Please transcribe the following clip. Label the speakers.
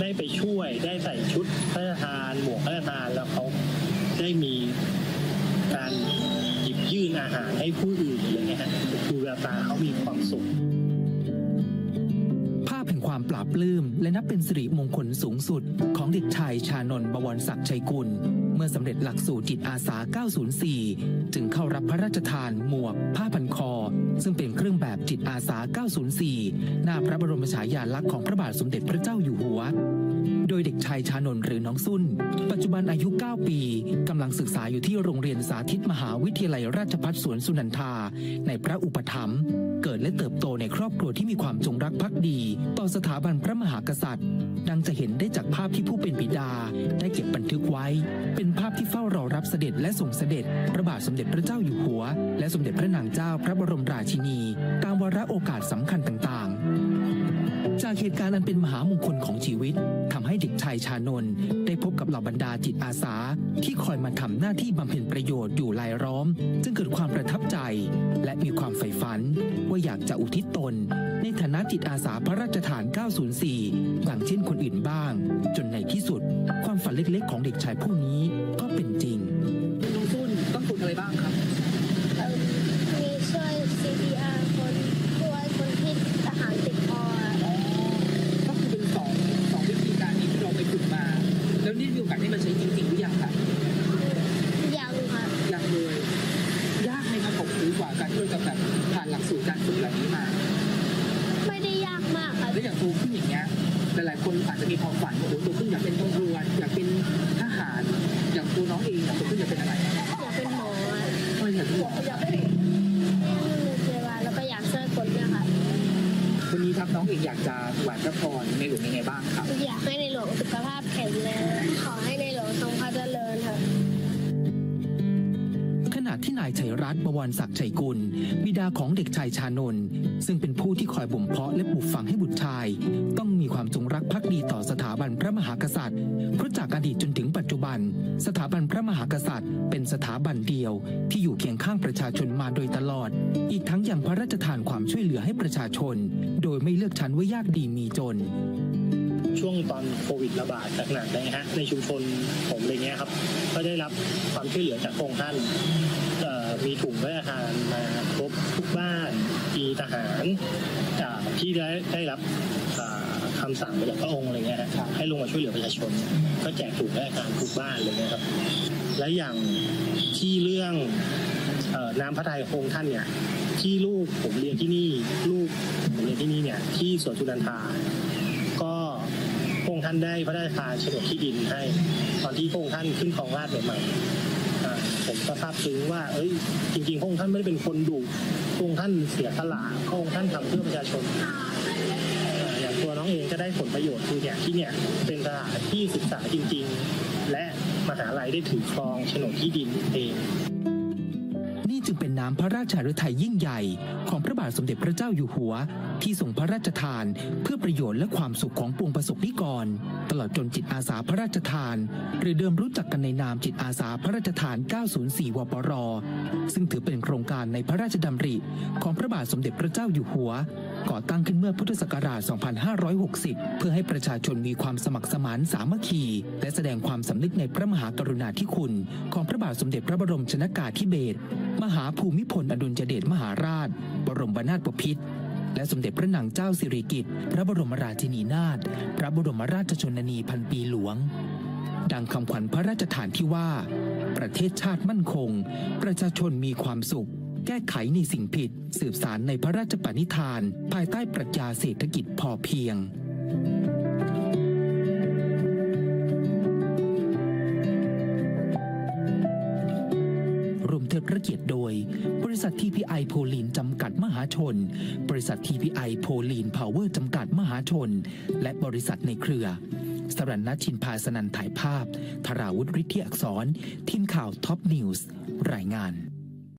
Speaker 1: ได้ไปช่วยได้ใส่ชุดพระราชทานหมวกพระราชทานแล้วเขาได้มีการหยิบยื่นอาหารให้ผู้อื่นอะไรเงี้ยฮะดูแววตาเขามีความสุข
Speaker 2: งความปราบปลื้มและนับเป็นสิริมงคลสูงสุด ของเด็กชายชานนท์บวรศักดิ์ชัยกุล เมื่อสำเร็จหลักสูตรจิตอาสา 904 จึงเข้ารับพระราชทานหมวก ผ้าพันคอ ซึ่งเป็นเครื่องแบบจิตอาสา 904 หน้าพระบรมฉายาลักษณ์ของพระบาทสมเด็จพระเจ้าอยู่หัว โดยเด็กชายชานนท์หรือน้องสุนปัจจุบันอายุ 9 ปีกำลังศึกษาอยู่ที่โรงเรียนสาธิตมหาวิทยาลัยราชภัฏสวนสุนันทา ในพระอุปถัมภ์เกิดและเติบโตในครอบครัวที่มีความจงรักภักดี ต่อสถาบันพระมหากษัตริย์ ดังจะเห็นได้จากภาพที่ผู้เป็นบิดา ได้เก็บบันทึกไว้ เป็นภาพที่เฝ้ารอรับเสด็จและส่งเสด็จ พระบาทสมเด็จพระเจ้าอยู่หัว และสมเด็จพระนางเจ้าพระบรมราชินี ตามวาระโอกาสสำคัญต่างๆ จากเหตุการณ์อันเป็นมหามงคลของชีวิตทำให้เด็กชายชานนท์ได้พบกับเหล่าบรรดาจิตอาสา ที่คอยมาทำหน้าที่บำเพ็ญประโยชน์อยู่รายล้อม จึงเกิดความประทับใจ และมีความใฝ่ฝัน ว่าอยากจะอุทิศตน ในฐานะจิตอาสาพระราชทาน 904อย่างเช่นคนอื่นบ้าง จนในที่สุด ความฝันเล็กๆ ของเด็กชายผู้นี้ก็เป็นจริง
Speaker 3: น้องตุ้นต้องฝึกอะไรบ้างครับ
Speaker 4: เอิ่มมีช่วย CPR คนช่วยคนที่ทหารติดคออะ
Speaker 3: ก็คือเป็นสองสองวิธีการนี้ที่เราไปฝึกมา แล้วนี่มีโอกาสได้มาใช้จริงๆหรือยังครับ
Speaker 4: ยังค่ะ
Speaker 3: ยังเลยยากไหมครับผมหรือกว่าการที่เราจะแบบผ่านหลักสูตรการฝึกเหล่านี้มา
Speaker 4: ไม่ได้ยากมากค่ะ
Speaker 3: แล้วอย่างโตขึ้นอย่างเงี้ยหลายๆคนอาจจะมีความฝันว่าโอ้โหโตขึ้นอยากเป็นตำรวจอยากเป็นทหารอย่างตัวน้องเองอยากโตขึ้นอยากเป็นอะไร
Speaker 4: วันนี้ค
Speaker 3: รับน้องเองอยากจะถวายพระพรในหลวงยังไงบ้างครับ
Speaker 4: อยากให้ในหลวงสุขภาพแข็งแรงขอให้ในหลวงทรงพระเจริญค่ะ
Speaker 2: ขณะที่นายชัยรัตน์บวรศักดิ์ชัยกุล บิดาของเด็กชายชานนท์ซึ่งเป็นผู้ที่คอยบ่มเพาะและปลูกฝังให้บุตรชาย ต้องมีความจงรักภักดีต่อสถาบันพระมหากษัตริย์เพราะจากอดีตจนถึงปัจจุ บัน สถาบันพระมหากษัตริย์ เป็นสถาบันเดียวที่อยู่เคียงข้างประชาชนมาโดยตลอด อีกทั้งยังพระราชทานความช่วยเหลือให้ประชาชน โดยไม่เลือกชั้นว่ายากดีมีจน
Speaker 1: ช่วงตอนโควิดระบาดหนักๆเลยนะฮะในชุมชนผมอะไรเงี้ยครับ ก็ได้รับความช่วยเหลือจากองค์ท่านมีถุงพระราชทานมาครบทุกบ้านมีทหารที่ได้ได้รับอ่าคำสั่งมาจากพระองค์อะไรเงี้ยฮะ ลงมาช่วยเหลือประชาชน ก็แจกถุงพระราชทานทุกบ้านเลยนะครับ และอย่างที่เรื่องน้ำพระทัยของค์ท่านเนี่ยที่ลูกผมเรียนที่นี่ลูกผมเรียนที่นี่เนี่ยที่สวนสุนันทาก็พงท่านได้พระราชทานโฉนดที่ดินให้ ตอนที่พงท่านขึ้นครองราชใหม่ๆผมก็ทราบซึ้งว่า เอ้ย จริงๆพงท่านไม่ได้เป็นคนดุพงท่านเสียสละพระองท่านทำเพื่อประชาชน ได้ผลประโยชน์คือเนี่ยที่เนี่ยเป็นสถานที่ศึกษาจริง ๆ และมหาลัยได้ถือครองโฉนดที่ดินเอง
Speaker 2: นี่จึงเป็นน้ำพระราชฤทัยยิ่งใหญ่ ของพระบาทสมเด็จพระเจ้าอยู่หัว ที่ทรงพระราชทานเพื่อประโยชน์และความสุขของปวงประสบนิกร ตลอดจนจิตอาสาพระราชทาน หรือเดิมรู้จักกันในนามจิตอาสาพระราชทาน 904 วปร ซึ่งถือเป็นโครงการในพระราชดำริ ของพระบาทสมเด็จพระเจ้าอยู่หัวก่อตั้งขึ้นเมื่อพุทธศักราช 2560 เพื่อให้ประชาชนมีความสมัครสมานสามัคคี และแสดงความสำนึกในพระมหากรุณาธิคุณ ของพระบาทสมเด็จพระบรมชนากาธิเบศรมหาภูมิพลอดุลยเดชมหาราช บรมนาถบพิตรและสมเด็จพระนางเจ้าสิริกิติ์พระบรมราชินีนาถพระบรมราชชนนีพันปีหลวง ดังคำขวัญพระราชทานที่ว่า ประเทศชาติมั่นคง ประชาชนมีความสุข แก้ไขในสิ่งผิด สืบสารในพระราชปณิธาน ภายใต้ปรัชญาเศรษฐกิจพอเพียงรวมเทิดพระเกียรติโดย บริษัท TPI โพลีนจำกัดมหาชน บริษัท TPI โพลีนพาวเวอร์จำกัดมหาชน และบริษัทในเครือ สรันนัชินพาสนันถ่ายภาพ ธราวุฒิฤทธิอักษร ทีมข่าวท็อปนิวส์ รายงาน